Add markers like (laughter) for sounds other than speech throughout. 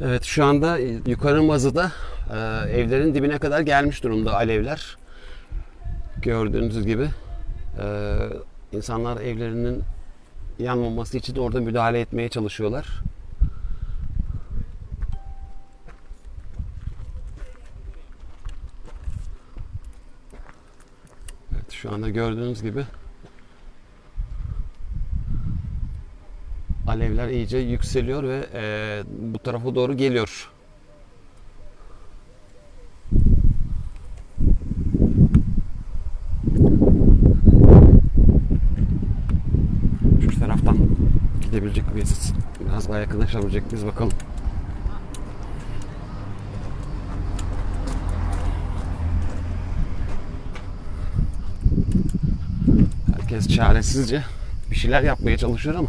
Evet şu anda yukarı mazıda e, evlerin dibine kadar gelmiş durumda alevler. Gördüğünüz gibi e, insanlar evlerinin yanmaması için orada müdahale etmeye çalışıyorlar. Evet şu anda gördüğünüz gibi alevler iyice yükseliyor ve e, bu tarafa doğru geliyor. Şu taraftan gidebilecek miyiz? Biraz daha yakınlaşabilecek miyiz bakalım. Herkes çaresizce bir şeyler yapmaya çalışıyor ama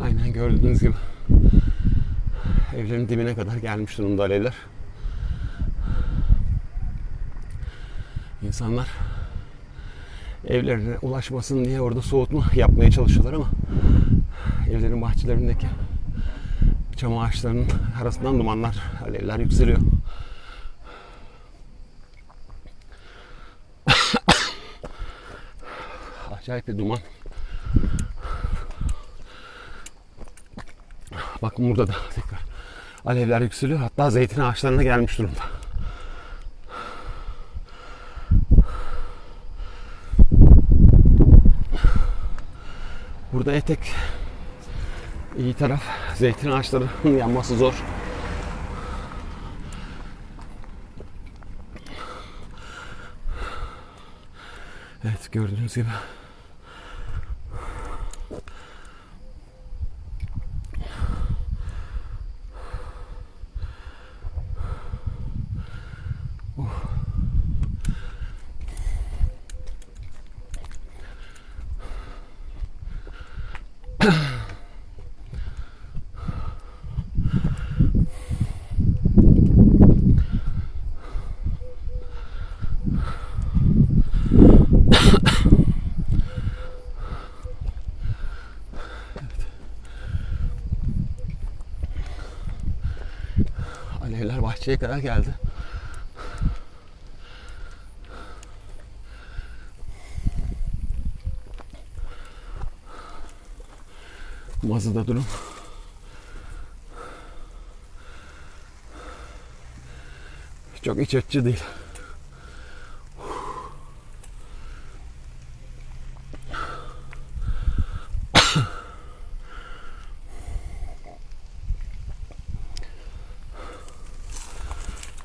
Aynen gördüğünüz gibi evlerin dibine kadar gelmiş durumda alevler. İnsanlar evlerine ulaşmasın diye orada soğutma yapmaya çalışıyorlar ama evlerin bahçelerindeki çam ağaçlarının arasından dumanlar, alevler yükseliyor. (coughs) Acayip bir duman. Bakın burada da alevler yükseliyor. Hatta zeytin ağaçlarına gelmiş durumda. Burada etek iyi taraf zeytin ağaçlarının yanması zor. Evet gördüğünüz gibi alevler bahçeye kadar geldi. Mazıda durum. Çok iç açıcı değil.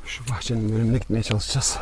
Şu bahçenin bölümüne gitmeye çalışacağız.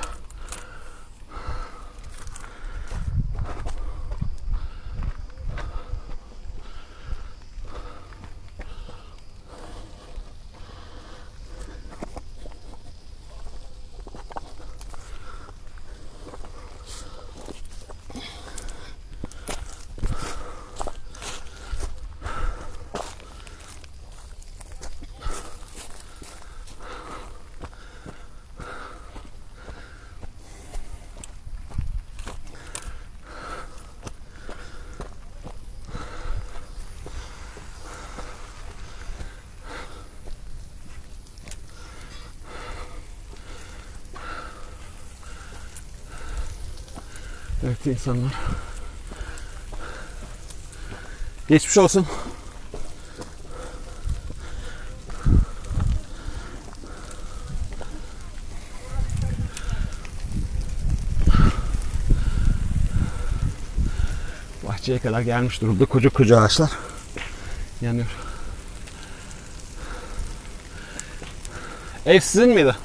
Evet insanlar. Geçmiş olsun. bahçeye kadar gelmiş durumda. Koca koca ağaçlar yanıyor. Ev sizin miydi?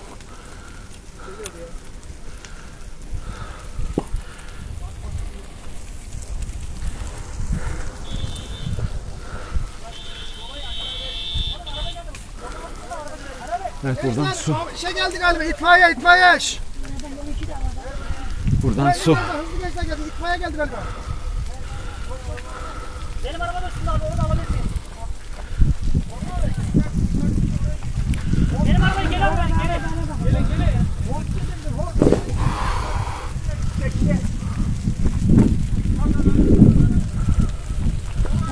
Evet buradan su. İşe geldi galiba itfaiye itfaiye. Şşş. Buradan su. Hızlı gençler geldi itfaiye geldi galiba. Benim arabada üstünde abi onu alabilirsin. Benim arabayı geri al ben geri. Gele gele.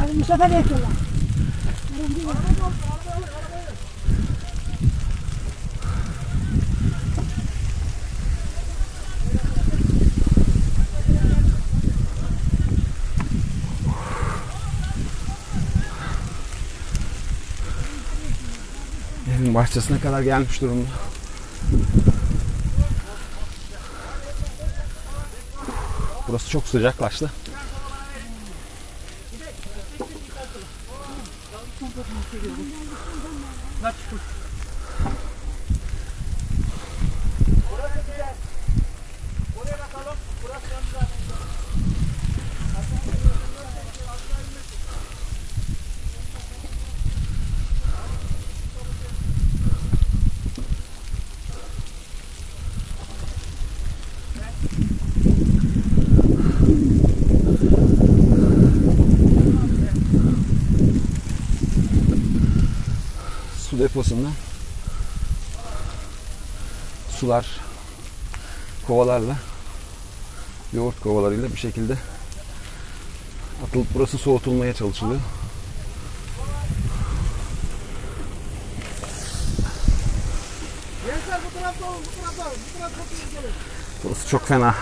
Abi Mustafa bekliyorlar. Evin bahçesine kadar gelmiş durumda. Burası çok sıcaklaştı. Su deposundan sular kovalarla yoğurt kovalarıyla bir şekilde atılıp burası soğutulmaya çalışılıyor. Burası çok fena.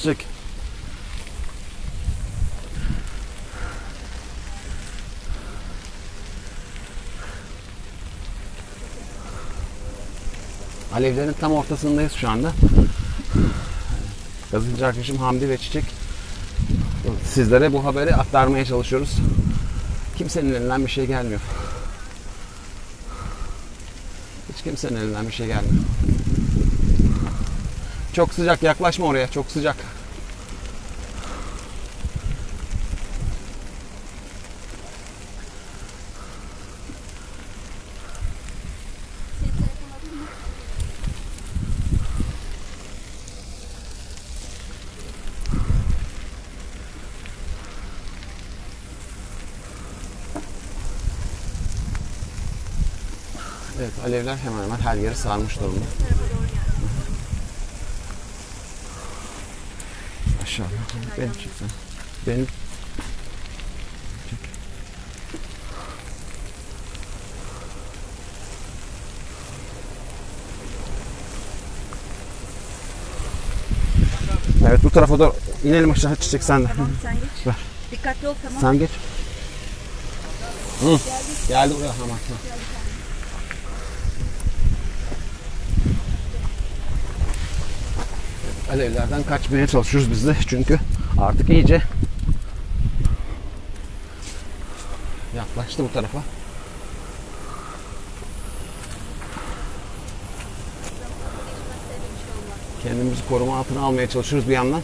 Çiçek. Alevlerin tam ortasındayız şu anda. Gazıncı arkadaşım Hamdi ve Çiçek sizlere bu haberi aktarmaya çalışıyoruz. Kimsenin elinden bir şey gelmiyor. Hiç kimsenin elinden bir şey gelmiyor. Çok sıcak yaklaşma oraya çok sıcak. Evet alevler hemen hemen her yeri sarmış durumda. Aşağıda. Benim çeksen. Benim. Evet bu tarafa doğru inelim aşağı çiçek sen de. Tamam sen geç. Ver. Dikkatli ol tamam. Sen geç. Hı. Geldi buraya tamam. tamam. Alevlerden kaçmaya çalışıyoruz biz de çünkü artık iyice yaklaştı bu tarafa. Kendimizi koruma altına almaya çalışıyoruz bir yandan.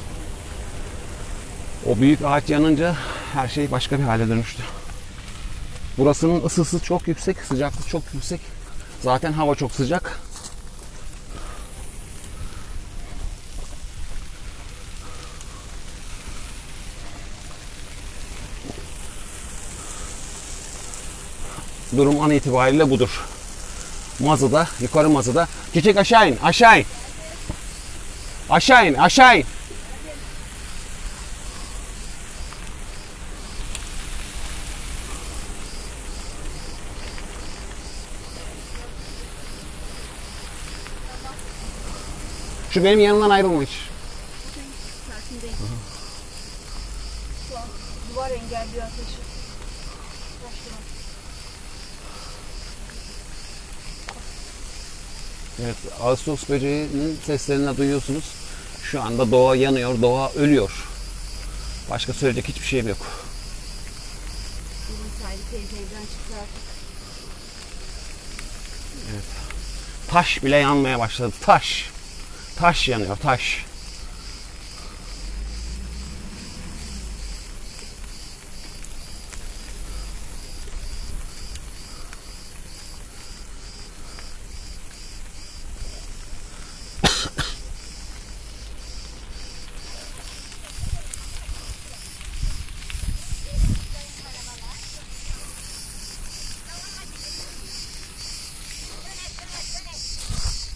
O büyük ağaç yanınca her şey başka bir hale dönüştü. Burasının ısısı çok yüksek, sıcaklığı çok yüksek. Zaten hava çok sıcak. Durum an itibariyle budur. Mazıda, yukarı mazıda. Çiçek aşağı in, aşağı in. Aşağı in, aşağı in. Şu benim yanımdan ayrılma hiç. Duvar engelliyor ateşi. Evet, Ağustos böceğinin seslerini duyuyorsunuz. Şu anda doğa yanıyor, doğa ölüyor. Başka söyleyecek hiçbir şeyim yok. Artık. Taş bile yanmaya başladı. Taş. Taş yanıyor, taş.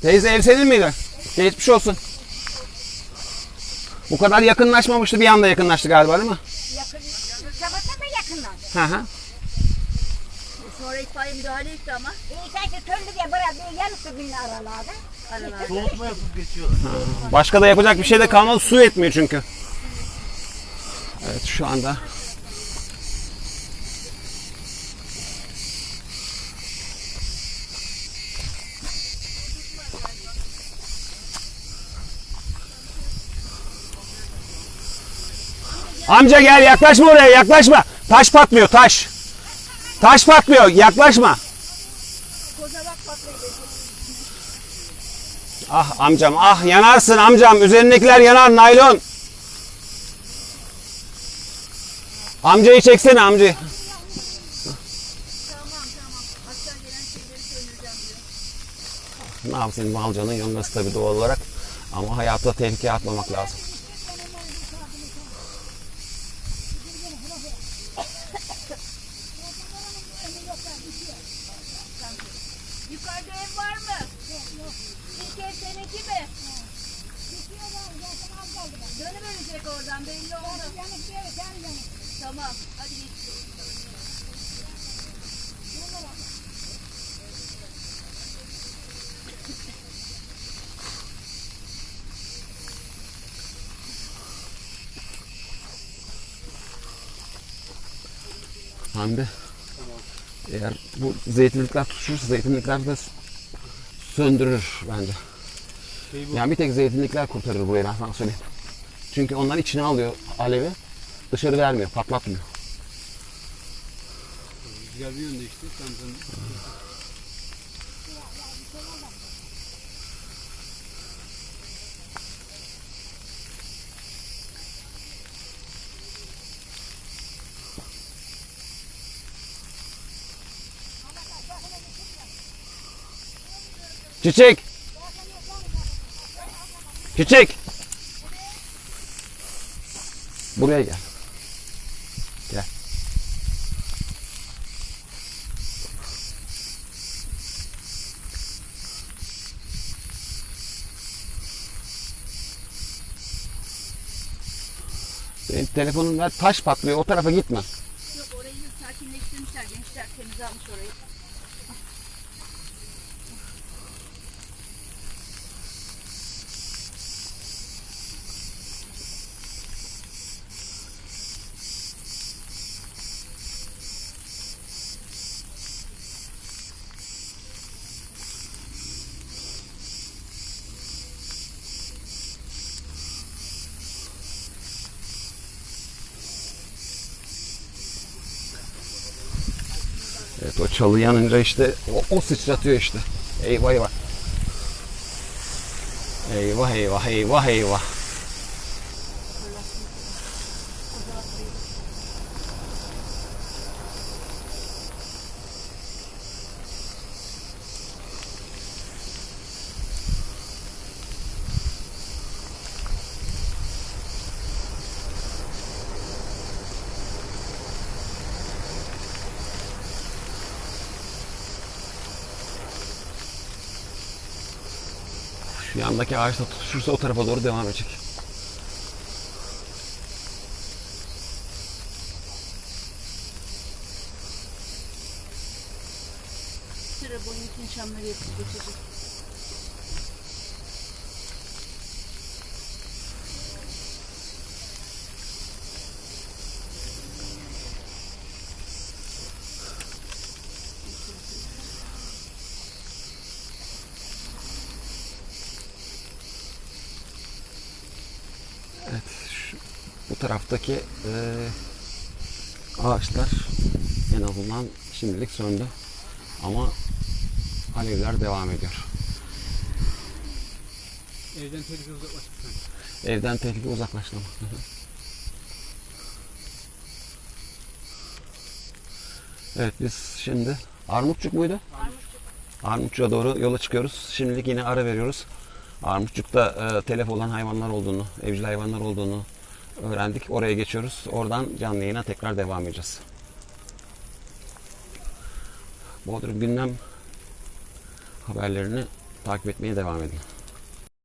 Teyze ev senin miydi? Geçmiş olsun. Bu kadar yakınlaşmamıştı bir anda yakınlaştı galiba değil mi? Yakın, sabata da yakınlar. Hı hı. Sonra itfaiye müdahale etti ama. İyi sanki köylü diye bir yarısı bin aralarda. Aralar. Soğutma yapıp geçiyorlar. Başka da yapacak bir şey de kalmadı. Su etmiyor çünkü. Evet şu anda Amca gel yaklaşma oraya yaklaşma. Taş patlıyor taş. Taş patlıyor yaklaşma. Ah amcam ah yanarsın amcam üzerindekiler yanar naylon. Amcayı çeksene amcayı. Ne yapsın malcanın yanması tabii doğal olarak. Ama hayata tehlikeye atmamak lazım. Yukarıda ev var mı? İlk ev seninki mi? Dönüverecek oradan belli oldu. Tamam hadi geç. Hande. Eğer bu zeytinlikler tutuşursa zeytinlikler de söndürür bence. Yani bir tek zeytinlikler kurtarır burayı ben sana söyleyeyim. Çünkü onlar içine alıyor alevi. Dışarı vermiyor, patlatmıyor. Rüzgar bir yönde işte. Sen, sen Çiçek! Çiçek! Buraya gel. Gel. Benim telefonumda taş patlıyor. O tarafa gitme. Yok orayı sakinleştirmişler. Gençler temiz almış orayı. Evet o çalı yanınca işte o, o sıçratıyor işte. Eyvah eyvah. Eyvah eyvah eyvah eyvah. Şu yandaki ağaçta tutuşursa o tarafa doğru devam edecek. Sıra boyun için çamları yapıp geçecek. Taraftaki e, ağaçlar en azından şimdilik söndü. Ama alevler devam ediyor. Evden tehlike uzaklaştık. Evden tehlike uzaklaştı ama. Hı hı. evet biz şimdi Armutçuk muydu? Armutçuk'a doğru yola çıkıyoruz. Şimdilik yine ara veriyoruz. Armutçuk'ta e, telef olan hayvanlar olduğunu, evcil hayvanlar olduğunu öğrendik. Oraya geçiyoruz. Oradan canlı yayına tekrar devam edeceğiz. Bodrum gündem haberlerini takip etmeye devam edin.